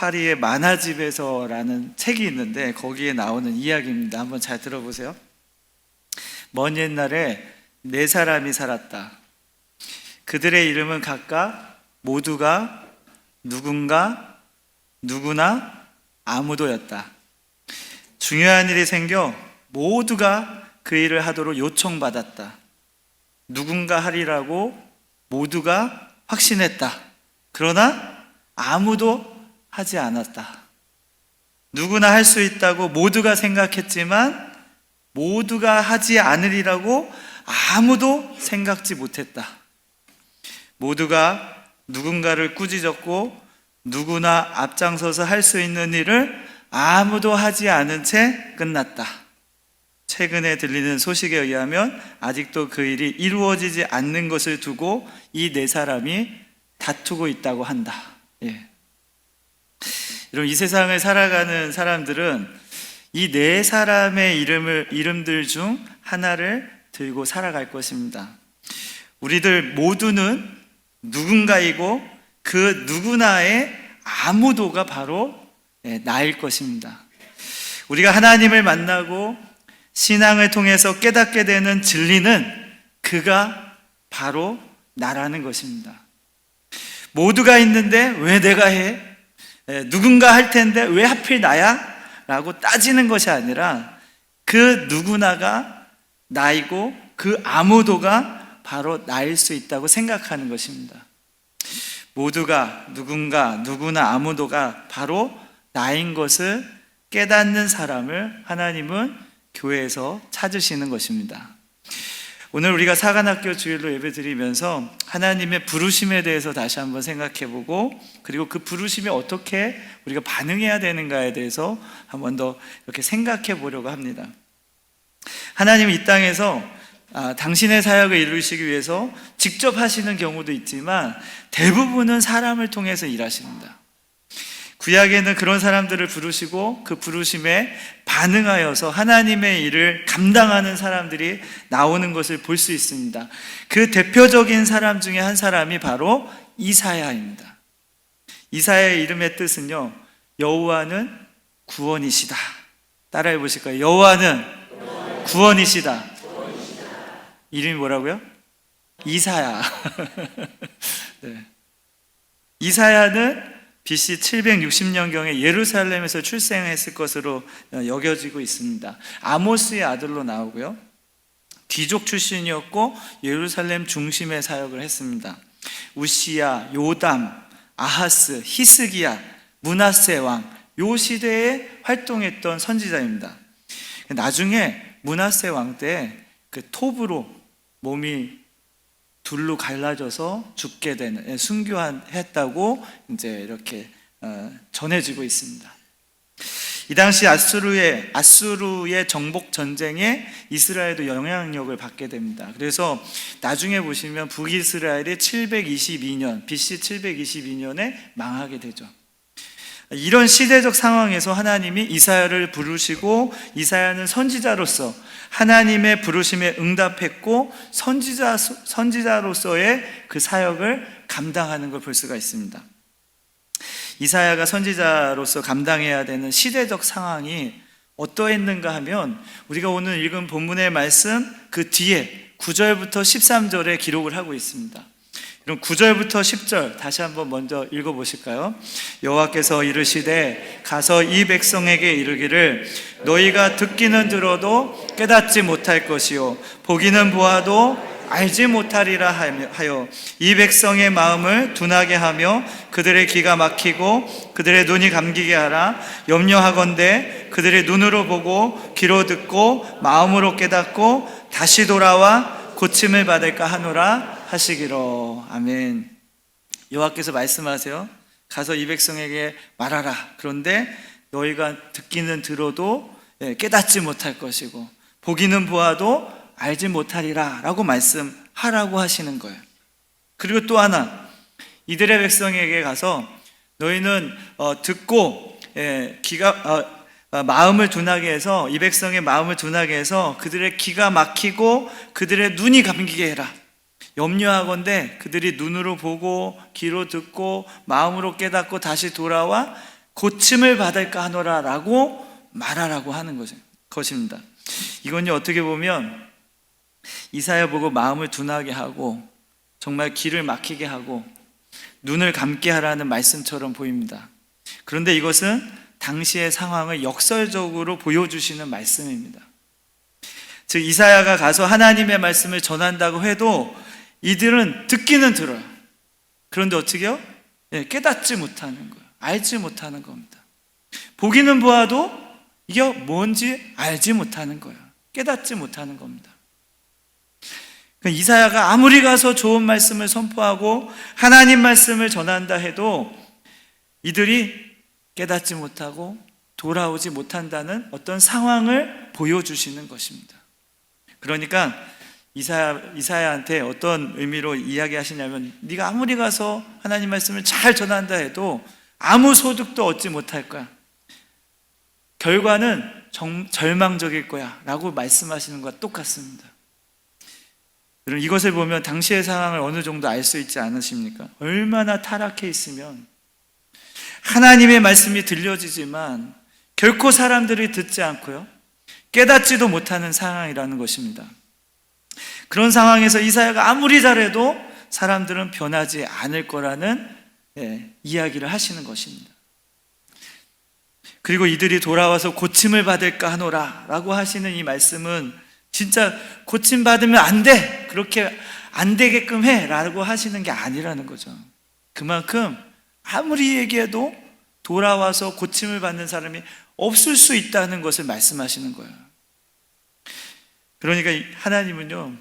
파리의 만화집에서라는 책이 있는데 거기에 나오는 이야기입니다. 한번 잘 들어보세요. 먼 옛날에 네 사람이 살았다. 그들의 이름은 각각 모두가 누군가 누구나 아무도였다. 중요한 일이 생겨 모두가 그 일을 하도록 요청받았다. 누군가 하리라고 모두가 확신했다. 그러나 아무도 하지 않았다. 누구나 할 수 있다고 모두가 생각했지만 모두가 하지 않으리라고 아무도 생각지 못했다. 모두가 누군가를 꾸짖었고 누구나 앞장서서 할 수 있는 일을 아무도 하지 않은 채 끝났다. 최근에 들리는 소식에 의하면 아직도 그 일이 이루어지지 않는 것을 두고 이 네 사람이 다투고 있다고 한다. 예. 여러분 이 세상을 살아가는 사람들은 이 네 사람의 이름을 이름들 중 하나를 들고 살아갈 것입니다. 우리들 모두는 누군가이고 그 누구나의 아무도가 바로 예, 나일 것입니다. 우리가 하나님을 만나고 신앙을 통해서 깨닫게 되는 진리는 그가 바로 나라는 것입니다. 모두가 있는데 왜 내가 해? 에, 누군가 할 텐데 왜 하필 나야? 라고 따지는 것이 아니라 그 누구나가 나이고 그 아무도가 바로 나일 수 있다고 생각하는 것입니다. 모두가 누군가 누구나 아무도가 바로 나인 것을 깨닫는 사람을 하나님은 교회에서 찾으시는 것입니다. 오늘 우리가 사관학교 주일로 예배 드리면서 하나님의 부르심에 대해서 다시 한번 생각해 보고 그리고 그 부르심에 어떻게 우리가 반응해야 되는가에 대해서 한 번 더 이렇게 생각해 보려고 합니다. 하나님이 이 땅에서 아, 당신의 사역을 이루시기 위해서 직접 하시는 경우도 있지만 대부분은 사람을 통해서 일하십니다. 구약에는 그런 사람들을 부르시고 그 부르심에 반응하여서 하나님의 일을 감당하는 사람들이 나오는 것을 볼 수 있습니다. 그 대표적인 사람 중에 한 사람이 바로 이사야입니다. 이사야의 이름의 뜻은요, 여호와는 구원이시다. 따라해 보실까요? 여호와는 구원이시다. 이름이 뭐라고요? 이사야. 네. 이사야는 BC 760년경에 예루살렘에서 출생했을 것으로 여겨지고 있습니다. 아모스의 아들로 나오고요. 귀족 출신이었고 예루살렘 중심의 사역을 했습니다. 우시야, 요담, 아하스, 히스기야, 문하세 왕, 요 시대에 활동했던 선지자입니다. 나중에 문하세 왕 때 그 톱으로 몸이 둘로 갈라져서 죽게 되는 예, 순교했다고 이제 이렇게 어, 전해지고 있습니다. 이 당시 아수르의 아수르의 정복 전쟁에 이스라엘도 영향력을 받게 됩니다. 그래서 나중에 보시면 북이스라엘이 722년 BC 722년에 망하게 되죠. 이런 시대적 상황에서 하나님이 이사야를 부르시고 이사야는 선지자로서 하나님의 부르심에 응답했고 선지자 선지자로서의 그 사역을 감당하는 걸 볼 수가 있습니다. 이사야가 선지자로서 감당해야 되는 시대적 상황이 어떠했는가 하면 우리가 오늘 읽은 본문의 말씀 그 뒤에 9절부터 13절에 기록을 하고 있습니다. 그럼 9절부터 10절 다시 한번 먼저 읽어 보실까요? 여호와께서 이르시되 가서 이 백성에게 이르기를 너희가 듣기는 들어도 깨닫지 못할 것이요 보기는 보아도 알지 못하리라 하여 이 백성의 마음을 둔하게 하며 그들의 귀가 막히고 그들의 눈이 감기게 하라 염려하건대 그들의 눈으로 보고 귀로 듣고 마음으로 깨닫고 다시 돌아와 고침을 받을까 하노라 하시기로 아멘. 여호와께서 말씀하세요. 가서 이 백성에게 말하라. 그런데 너희가 듣기는 들어도 예, 깨닫지 못할 것이고 보기는 보아도 알지 못하리라 라고 말씀하라고 하시는 거예요. 그리고 또 하나 이들의 백성에게 가서 너희는 어, 듣고 예, 기가 어, 어, 마음을 둔하게 해서 이 백성의 마음을 둔하게 해서 그들의 귀가 막히고 그들의 눈이 감기게 해라. 염려하건대 그들이 눈으로 보고 귀로 듣고 마음으로 깨닫고 다시 돌아와 고침을 받을까 하노라라고 말하라고 하는 것입니다. 이건요 어떻게 보면 이사야 보고 마음을 둔하게 하고 정말 귀를 막히게 하고 눈을 감게 하라는 말씀처럼 보입니다. 그런데 이것은 당시의 상황을 역설적으로 보여주시는 말씀입니다. 즉 이사야가 가서 하나님의 말씀을 전한다고 해도 이들은 듣기는 들어요. 그런데 어떻게요? 예, 깨닫지 못하는 거예요. 알지 못하는 겁니다. 보기는 보아도 이게 뭔지 알지 못하는 거예요. 깨닫지 못하는 겁니다. 그러니까 이사야가 아무리 가서 좋은 말씀을 선포하고 하나님 말씀을 전한다 해도 이들이 깨닫지 못하고 돌아오지 못한다는 어떤 상황을 보여주시는 것입니다. 그러니까 이사야, 이사야한테 어떤 의미로 이야기하시냐면 네가 아무리 가서 하나님 말씀을 잘 전한다 해도 아무 소득도 얻지 못할 거야. 결과는 정- 절망적일 거야 라고 말씀하시는 것과 똑같습니다. 여러분 이것을 보면 당시의 상황을 어느 정도 알 수 있지 않으십니까? 얼마나 타락해 있으면 하나님의 말씀이 들려지지만 결코 사람들이 듣지 않고요. 깨닫지도 못하는 상황이라는 것입니다. 그런 상황에서 이사야가 아무리 잘해도 사람들은 변하지 않을 거라는 예, 이야기를 하시는 것입니다. 그리고 이들이 돌아와서 고침을 받을까 하노라 라고 하시는 이 말씀은 진짜 고침 받으면 안 돼! 그렇게 안 되게끔 해! 라고 하시는 게 아니라는 거죠. 그만큼 아무리 얘기해도 돌아와서 고침을 받는 사람이 없을 수 있다는 것을 말씀하시는 거예요. 그러니까 하나님은요,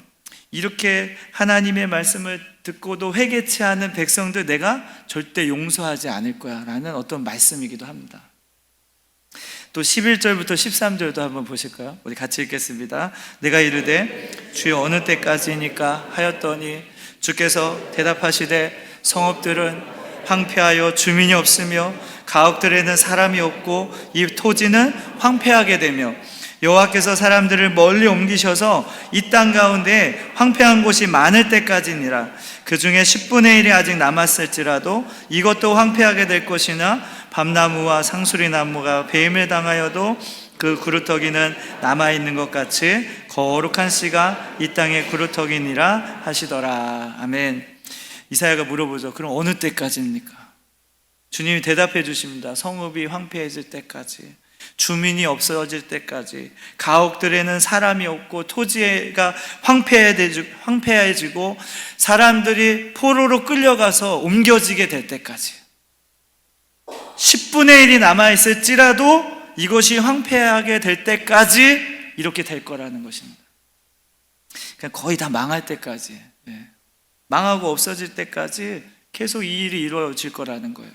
이렇게 하나님의 말씀을 듣고도 회개치 않은 백성들 내가 절대 용서하지 않을 거야 라는 어떤 말씀이기도 합니다. 또 11절부터 13절도 한번 보실까요? 우리 같이 읽겠습니다. 내가 이르되 주여 어느 때까지니까 하였더니 주께서 대답하시되 성읍들은 황폐하여 주민이 없으며 가옥들에는 사람이 없고 이 토지는 황폐하게 되며 여호와께서 사람들을 멀리 옮기셔서 이 땅 가운데 황폐한 곳이 많을 때까지니라 그 중에 10분의 1이 아직 남았을지라도 이것도 황폐하게 될 것이나 밤나무와 상수리 나무가 배임을 당하여도 그 그루터기는 남아 있는 것 같이 거룩한 씨가 이 땅의 그루터기니라 하시더라. 아멘. 이사야가 물어보죠. 그럼 어느 때까지입니까? 주님이 대답해 주십니다. 성읍이 황폐해질 때까지 주민이 없어질 때까지 가옥들에는 사람이 없고 토지가 황폐해지고 사람들이 포로로 끌려가서 옮겨지게 될 때까지 10분의 1이 남아있을지라도 이것이 황폐하게 될 때까지 이렇게 될 거라는 것입니다. 그러니까 거의 다 망할 때까지, 예. 망하고 없어질 때까지 계속 이 일이 이루어질 거라는 거예요.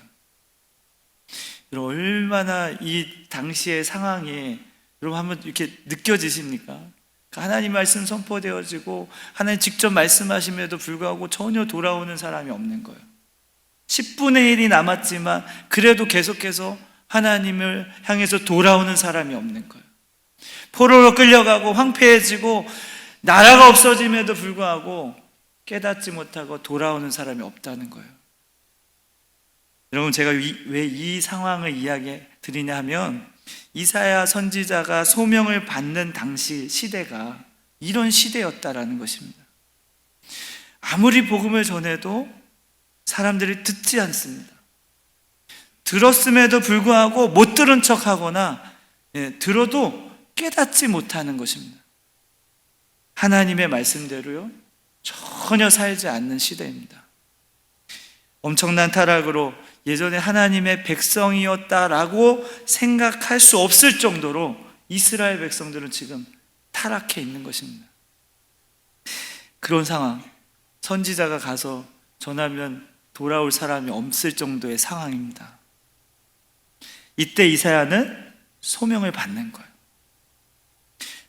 여러분, 얼마나 이 당시의 상황이 여러분 한번 이렇게 느껴지십니까? 그러니까 하나님 말씀 선포되어지고 하나님 직접 말씀하심에도 불구하고 전혀 돌아오는 사람이 없는 거예요. 10분의 1이 남았지만 그래도 계속해서 하나님을 향해서 돌아오는 사람이 없는 거예요. 포로로 끌려가고 황폐해지고 나라가 없어짐에도 불구하고 깨닫지 못하고 돌아오는 사람이 없다는 거예요. 여러분 제가 왜 이 상황을 이야기해 드리냐 하면 이사야 선지자가 소명을 받는 당시 시대가 이런 시대였다라는 것입니다. 아무리 복음을 전해도 사람들이 듣지 않습니다. 들었음에도 불구하고 못 들은 척 하거나 예, 들어도 깨닫지 못하는 것입니다. 하나님의 말씀대로요, 전혀 살지 않는 시대입니다. 엄청난 타락으로 예전에 하나님의 백성이었다라고 생각할 수 없을 정도로 이스라엘 백성들은 지금 타락해 있는 것입니다. 그런 상황, 선지자가 가서 전하면 돌아올 사람이 없을 정도의 상황입니다. 이때 이사야는 소명을 받는 거예요.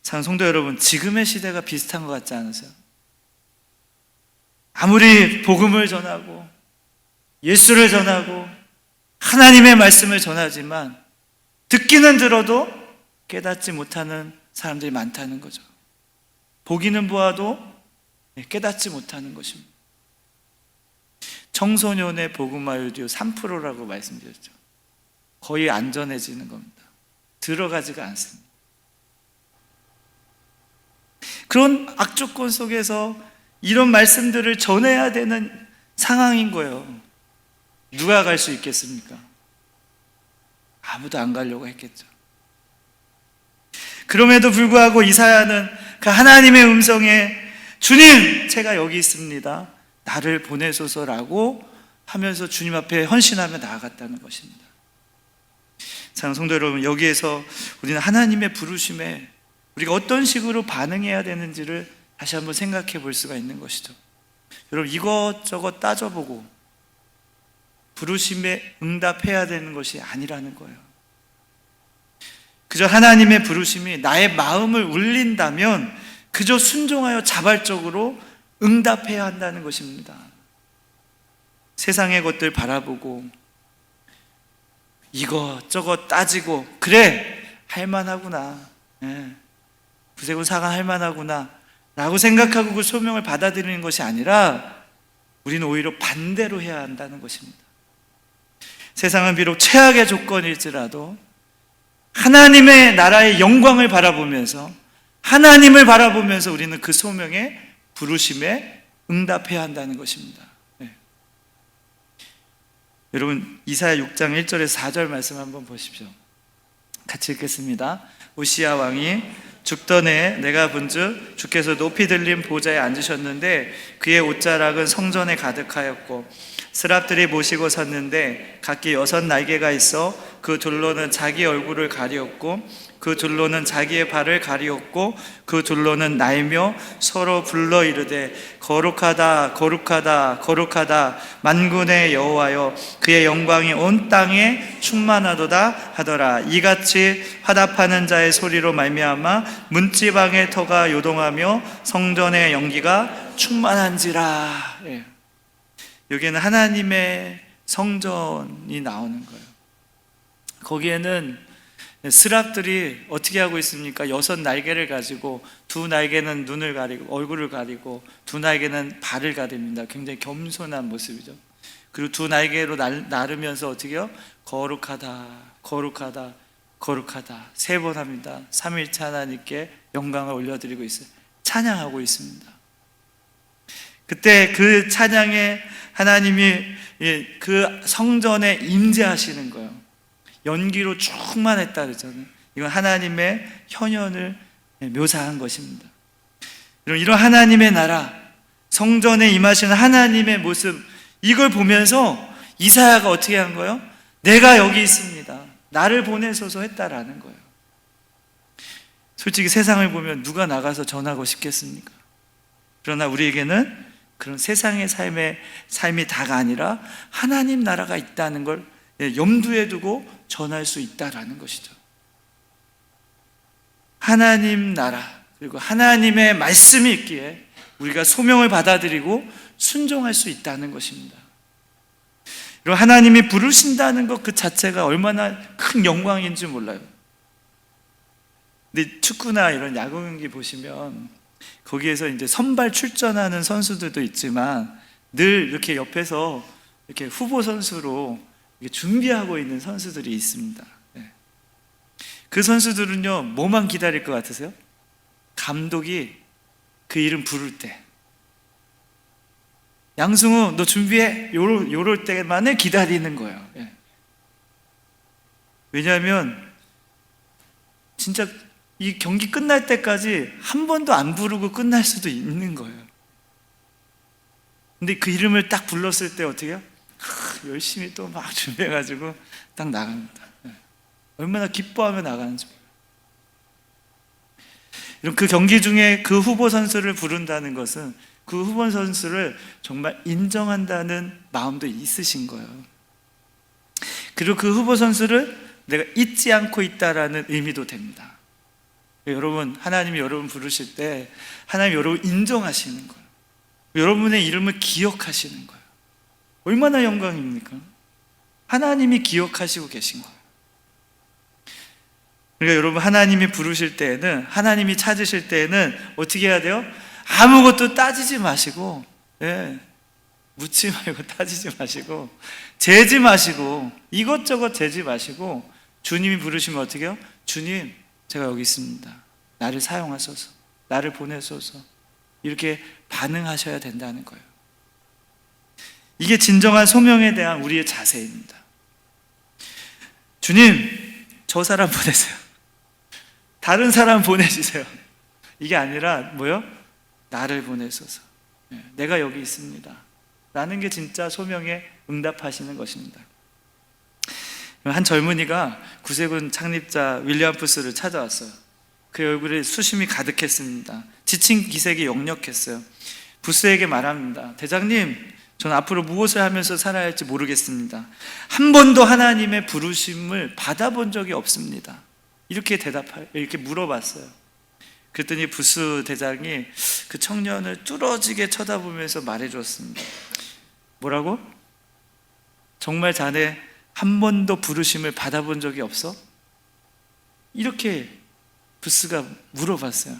참 성도 여러분, 지금의 시대가 비슷한 것 같지 않으세요? 아무리 복음을 전하고 예수를 전하고 하나님의 말씀을 전하지만 듣기는 들어도 깨닫지 못하는 사람들이 많다는 거죠. 보기는 보아도 예, 깨닫지 못하는 것입니다. 청소년의 복음화율이 3%라고 말씀드렸죠. 거의 안전해지는 겁니다. 들어가지가 않습니다. 그런 악조건 속에서 이런 말씀들을 전해야 되는 상황인 거예요. 누가 갈 수 있겠습니까? 아무도 안 가려고 했겠죠. 그럼에도 불구하고 이사야는 그 하나님의 음성에 주님, 제가 여기 있습니다. 나를 보내소서라고 하면서 주님 앞에 헌신하며 나아갔다는 것입니다. 사랑 성도 여러분, 여기에서 우리는 하나님의 부르심에 우리가 어떤 식으로 반응해야 되는지를 다시 한번 생각해 볼 수가 있는 것이죠. 여러분, 이것저것 따져보고 부르심에 응답해야 되는 것이 아니라는 거예요. 그저 하나님의 부르심이 나의 마음을 울린다면 그저 순종하여 자발적으로 응답해야 한다는 것입니다. 세상의 것들 바라보고 이것저것 따지고 그래 할만하구나 예. 구세군 사가 할만하구나 라고 생각하고 그 소명을 받아들이는 것이 아니라 우리는 오히려 반대로 해야 한다는 것입니다. 세상은 비록 최악의 조건일지라도 하나님의 나라의 영광을 바라보면서 하나님을 바라보면서 우리는 그 소명에 부르심에 응답해야 한다는 것입니다. 네. 여러분 이사야 6장 1절에서 4절 말씀 한번 보십시오. 같이 읽겠습니다. 우시야 왕이 죽던 해 내가 본즉 주께서 높이 들린 보좌에 앉으셨는데 그의 옷자락은 성전에 가득하였고 스랍들이 모시고 섰는데 각기 여섯 날개가 있어 그 둘로는 자기 얼굴을 가리었고 그 둘로는 자기의 발을 가리었고 그 둘로는 날며 서로 불러 이르되 거룩하다 거룩하다 거룩하다 만군의 여호와여 그의 영광이 온 땅에 충만하도다 하더라 이같이 화답하는 자의 소리로 말미암아 문지방의 터가 요동하며 성전의 연기가 충만한지라 예. 여기에는 하나님의 성전이 나오는 거예요. 거기에는 스랍들이 어떻게 하고 있습니까? 여섯 날개를 가지고 두 날개는 눈을 가리고 얼굴을 가리고 두 날개는 발을 가립니다. 굉장히 겸손한 모습이죠. 그리고 두 날개로 날, 나르면서 어떻게요? 거룩하다, 거룩하다, 거룩하다 세 번 합니다. 삼일차 하나님께 영광을 올려드리고 있어요. 찬양하고 있습니다. 그때 그 찬양에 하나님이 그 성전에 임재하시는 거예요. 연기로 충만했다 그러잖아요. 이건 하나님의 현현을 묘사한 것입니다. 이런 하나님의 나라, 성전에 임하시는 하나님의 모습, 이걸 보면서 이사야가 어떻게 한 거예요? 내가 여기 있습니다. 나를 보내소서 했다라는 거예요. 솔직히 세상을 보면 누가 나가서 전하고 싶겠습니까? 그러나 우리에게는 그런 세상의 삶의 삶이 다가 아니라 하나님 나라가 있다는 걸 염두에 두고 전할 수 있다라는 것이죠. 하나님 나라 그리고 하나님의 말씀이 있기에 우리가 소명을 받아들이고 순종할 수 있다는 것입니다. 그리고 하나님이 부르신다는 것 그 자체가 얼마나 큰 영광인지 몰라요. 근데 축구나 이런 야구 경기 보시면 거기에서 이제 선발 출전하는 선수들도 있지만 늘 이렇게 옆에서 이렇게 후보 선수로 준비하고 있는 선수들이 있습니다. 네. 그 선수들은요, 뭐만 기다릴 것 같으세요? 감독이 그 이름 부를 때. 양승우, 너 준비해. 요럴, 요럴 때만을 기다리는 거예요. 예. 왜냐하면, 진짜 이 경기 끝날 때까지 한 번도 안 부르고 끝날 수도 있는 거예요. 근데 그 이름을 딱 불렀을 때 어떻게 해요? 열심히 또 막 준비해가지고 딱 나갑니다. 네. 얼마나 기뻐하며 나가는지. 이런 그 경기 중에 그 후보 선수를 부른다는 것은 그 후보 선수를 정말 인정한다는 마음도 있으신 거예요. 그리고 그 후보 선수를 내가 잊지 않고 있다라는 의미도 됩니다. 여러분, 하나님이 여러분 부르실 때 하나님 여러분 인정하시는 거예요. 여러분의 이름을 기억하시는 거예요. 얼마나 영광입니까? 하나님이 기억하시고 계신 거예요. 그러니까 여러분 하나님이 부르실 때에는 하나님이 찾으실 때에는 어떻게 해야 돼요? 아무것도 따지지 마시고, 예, 묻지 말고 따지지 마시고, 재지 마시고, 이것저것 재지 마시고, 주님이 부르시면 어떻게 해요? 주님, 제가 여기 있습니다. 나를 사용하소서, 나를 보내소서. 이렇게 반응하셔야 된다는 거예요. 이게 진정한 소명에 대한 우리의 자세입니다. 주님, 저 사람 보내세요. 다른 사람 보내주세요. 이게 아니라 뭐요? 나를 보내소서. 예, 내가 여기 있습니다. 라는 게 진짜 소명에 응답하시는 것입니다. 한 젊은이가 구세군 창립자 윌리엄 푸스를 찾아왔어요. 그 얼굴에 수심이 가득했습니다. 지친 기색이 역력했어요. 부스에게 말합니다. 대장님, 저는 앞으로 무엇을 하면서 살아야 할지 모르겠습니다. 한 번도 하나님의 부르심을 받아본 적이 없습니다. 이렇게 대답할, 이렇게 물어봤어요. 그랬더니 부스 대장이 그 청년을 뚫어지게 쳐다보면서 말해줬습니다. 뭐라고? 정말 자네 한 번도 부르심을 받아본 적이 없어? 이렇게 부스가 물어봤어요.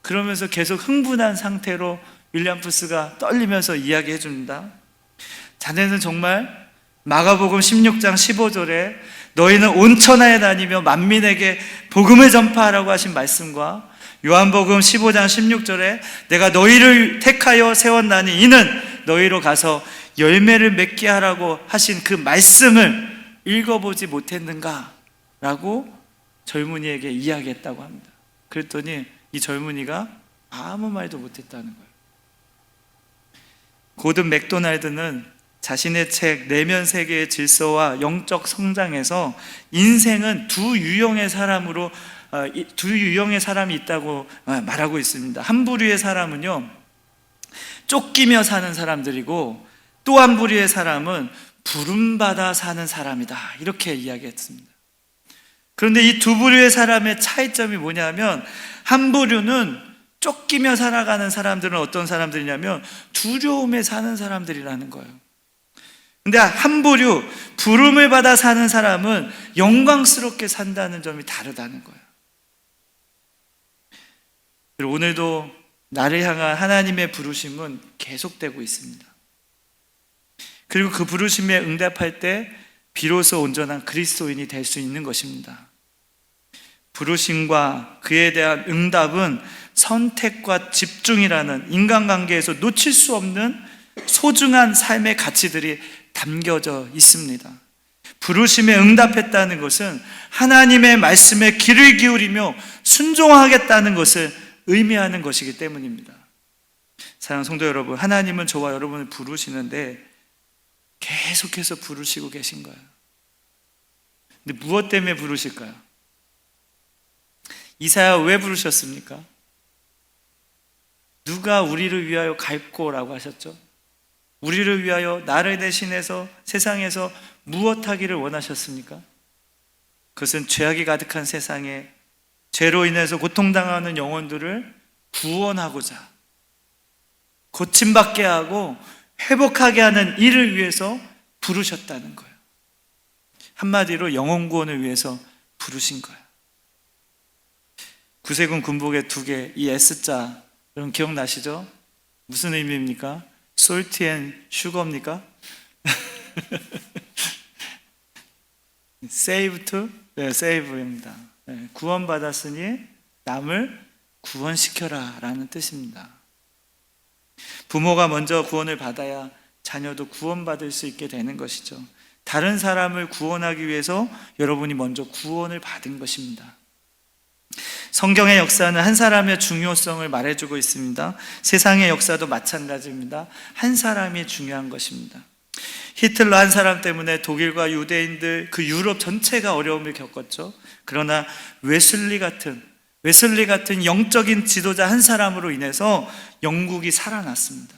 그러면서 계속 흥분한 상태로 윌리엄 부스가 떨리면서 이야기해 줍니다. 자네는 정말 마가복음 16장 15절에 너희는 온 천하에 다니며 만민에게 복음을 전파하라고 하신 말씀과 요한복음 15장 16절에 내가 너희를 택하여 세웠나니 이는 너희로 가서 열매를 맺게 하라고 하신 그 말씀을 읽어보지 못했는가? 라고 젊은이에게 이야기했다고 합니다. 그랬더니 이 젊은이가 아무 말도 못했다는 거예요. 고든 맥도날드는 자신의 책 내면 세계의 질서와 영적 성장에서 인생은 두 유형의 사람으로 어, 이- 두 유형의 사람이 있다고 어, 말하고 있습니다. 한 부류의 사람은요 쫓기며 사는 사람들이고 또 한 부류의 사람은 부름받아 사는 사람이다 이렇게 이야기했습니다. 그런데 이 두 부류의 사람의 차이점이 뭐냐면 한 부류는 쫓기며 살아가는 사람들은 어떤 사람들이냐면 두려움에 사는 사람들이라는 거예요. 근데 한 부류 부름을 받아 사는 사람은 영광스럽게 산다는 점이 다르다는 거예요. 그리고 오늘도 나를 향한 하나님의 부르심은 계속되고 있습니다. 그리고 그 부르심에 응답할 때 비로소 온전한 그리스도인이 될 수 있는 것입니다. 부르심과 그에 대한 응답은 선택과 집중이라는 인간관계에서 놓칠 수 없는 소중한 삶의 가치들이 담겨져 있습니다. 부르심에 응답했다는 것은 하나님의 말씀에 귀를 기울이며 순종하겠다는 것을 의미하는 것이기 때문입니다. 사랑하는 성도 여러분, 하나님은 저와 여러분을 부르시는데 계속해서 부르시고 계신 거예요. 근데 무엇 때문에 부르실까요? 이사야 왜 부르셨습니까? 누가 우리를 위하여 갈고라고 하셨죠? 우리를 위하여 나를 대신해서 세상에서 무엇 하기를 원하셨습니까? 그것은 죄악이 가득한 세상에 죄로 인해서 고통당하는 영혼들을 구원하고자 고침받게 하고 회복하게 하는 일을 위해서 부르셨다는 거예요. 한마디로 영혼 구원을 위해서 부르신 거예요. 구세군 군복의 두 개, 이 S자, 여러분 기억나시죠? 무슨 의미입니까? 솔티 앤 슈거입니까? save to? 네, save입니다. 네, 구원받았으니 남을 구원시켜라 라는 뜻입니다. 부모가 먼저 구원을 받아야 자녀도 구원받을 수 있게 되는 것이죠. 다른 사람을 구원하기 위해서 여러분이 먼저 구원을 받은 것입니다. 성경의 역사는 한 사람의 중요성을 말해주고 있습니다. 세상의 역사도 마찬가지입니다. 한 사람이 중요한 것입니다. 히틀러 한 사람 때문에 독일과 유대인들 그 유럽 전체가 어려움을 겪었죠. 그러나 웨슬리 같은 웨슬리 같은 영적인 지도자 한 사람으로 인해서 영국이 살아났습니다.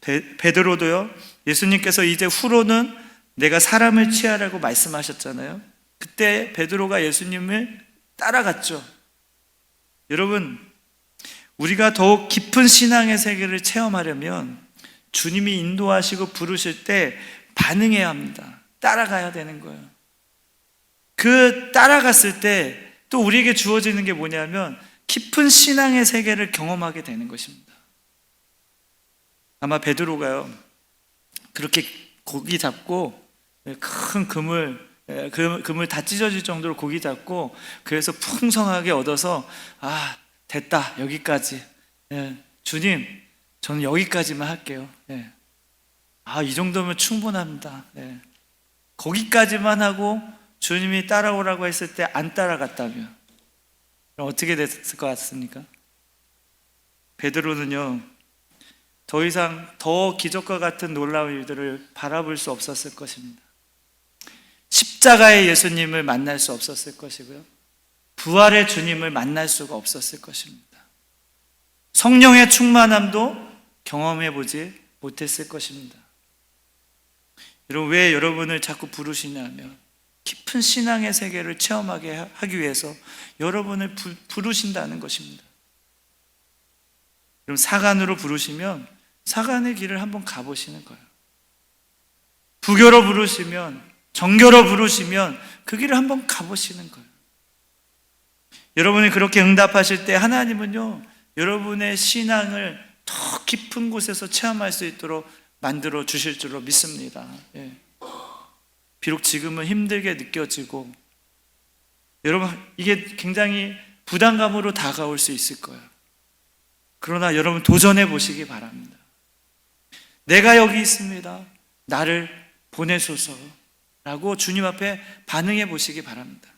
베, 베드로도요. 예수님께서 이제 후로는 내가 사람을 취하라고 말씀하셨잖아요. 그때 베드로가 예수님을 따라갔죠. 여러분, 우리가 더욱 깊은 신앙의 세계를 체험하려면 주님이 인도하시고 부르실 때 반응해야 합니다. 따라가야 되는 거예요. 그 따라갔을 때 또 우리에게 주어지는 게 뭐냐면 깊은 신앙의 세계를 경험하게 되는 것입니다. 아마 베드로가요 그렇게 고기 잡고 큰 금을 예, 금- 금을 다 찢어질 정도로 고기 잡고 그래서 풍성하게 얻어서 아 됐다 여기까지 예, 주님 저는 여기까지만 할게요. 예. 아이 정도면 충분합니다. 예. 거기까지만 하고 주님이 따라오라고 했을 때 안 따라갔다면 어떻게 됐을 것 같습니까? 베드로는요 더 이상 더 기적과 같은 놀라운 일들을 바라볼 수 없었을 것입니다. 십자가의 예수님을 만날 수 없었을 것이고요. 부활의 주님을 만날 수가 없었을 것입니다. 성령의 충만함도 경험해 보지 못했을 것입니다. 여러분, 왜 여러분을 자꾸 부르시냐면, 깊은 신앙의 세계를 체험하게 하- 하기 위해서 여러분을 부, 부르신다는 것입니다. 그럼 사간으로 부르시면 사간의 길을 한번 가보시는 거예요. 부교로 부르시면, 정교로 부르시면 그 길을 한번 가보시는 거예요. 여러분이 그렇게 응답하실 때 하나님은요, 여러분의 신앙을 더 깊은 곳에서 체험할 수 있도록 만들어 주실 줄로 믿습니다. 예. 비록 지금은 힘들게 느껴지고, 여러분, 이게 굉장히 부담감으로 다가올 수 있을 거예요. 그러나 여러분 도전해 보시기 바랍니다. 내가 여기 있습니다. 나를 보내소서. 라고 주님 앞에 반응해 보시기 바랍니다.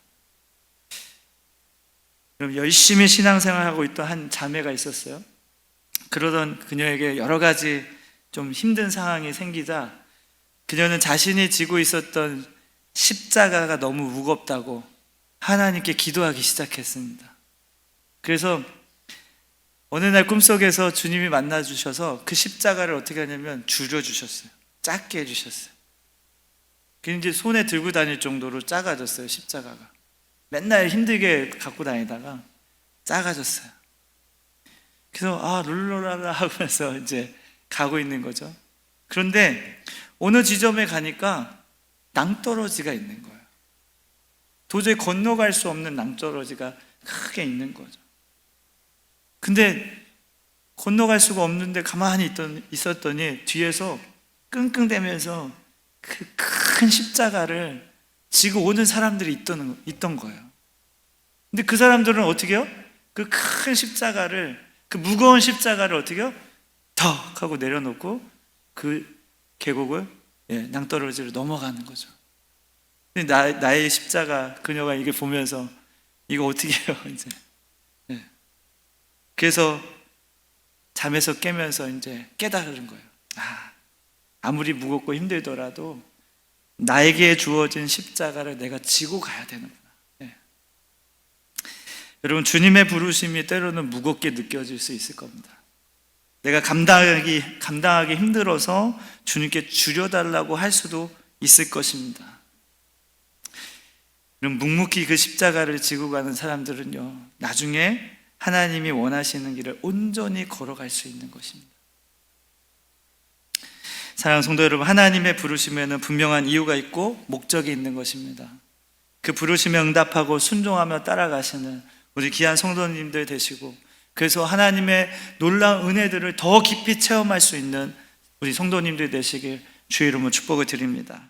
그럼 열심히 신앙생활하고 있던 한 자매가 있었어요. 그러던 그녀에게 여러 가지 좀 힘든 상황이 생기자 그녀는 자신이 지고 있었던 십자가가 너무 무겁다고 하나님께 기도하기 시작했습니다. 그래서 어느 날 꿈속에서 주님이 만나 주셔서 그 십자가를 어떻게 하냐면 줄여 주셨어요. 작게 해 주셨어요. 그 이제 손에 들고 다닐 정도로 작아졌어요, 십자가가. 맨날 힘들게 갖고 다니다가 작아졌어요. 그래서 아 룰루라라 하면서 이제 가고 있는 거죠. 그런데 어느 지점에 가니까 낭떠러지가 있는 거예요. 도저히 건너갈 수 없는 낭떠러지가 크게 있는 거죠. 근데 건너갈 수가 없는데 가만히 있던, 있었더니 뒤에서 끙끙대면서 그 큰 십자가를 지고 오는 사람들이 있던, 있던 거예요. 근데 그 사람들은 어떻게 해요? 그 큰 십자가를, 그 무거운 십자가를 어떻게 해요? 턱 하고 내려놓고 그 계곡을 예, 낭떠러지로 넘어가는 거죠. 근데 나, 나의 십자가, 그녀가 이게 보면서 이거 어떻게 해요, 이제. 예. 그래서 잠에서 깨면서 이제 깨달은 거예요. 아, 아무리 무겁고 힘들더라도 나에게 주어진 십자가를 내가 지고 가야 되는구나. 예. 여러분, 주님의 부르심이 때로는 무겁게 느껴질 수 있을 겁니다. 내가 감당하기, 감당하기 힘들어서 주님께 줄여달라고 할 수도 있을 것입니다. 그럼 묵묵히 그 십자가를 지고 가는 사람들은요, 나중에 하나님이 원하시는 길을 온전히 걸어갈 수 있는 것입니다. 사랑하는 성도 여러분, 하나님의 부르심에는 분명한 이유가 있고 목적이 있는 것입니다. 그 부르심에 응답하고 순종하며 따라가시는 우리 귀한 성도님들 되시고 그래서 하나님의 놀라운 은혜들을 더 깊이 체험할 수 있는 우리 성도님들 되시길 주의 이름으로 축복을 드립니다.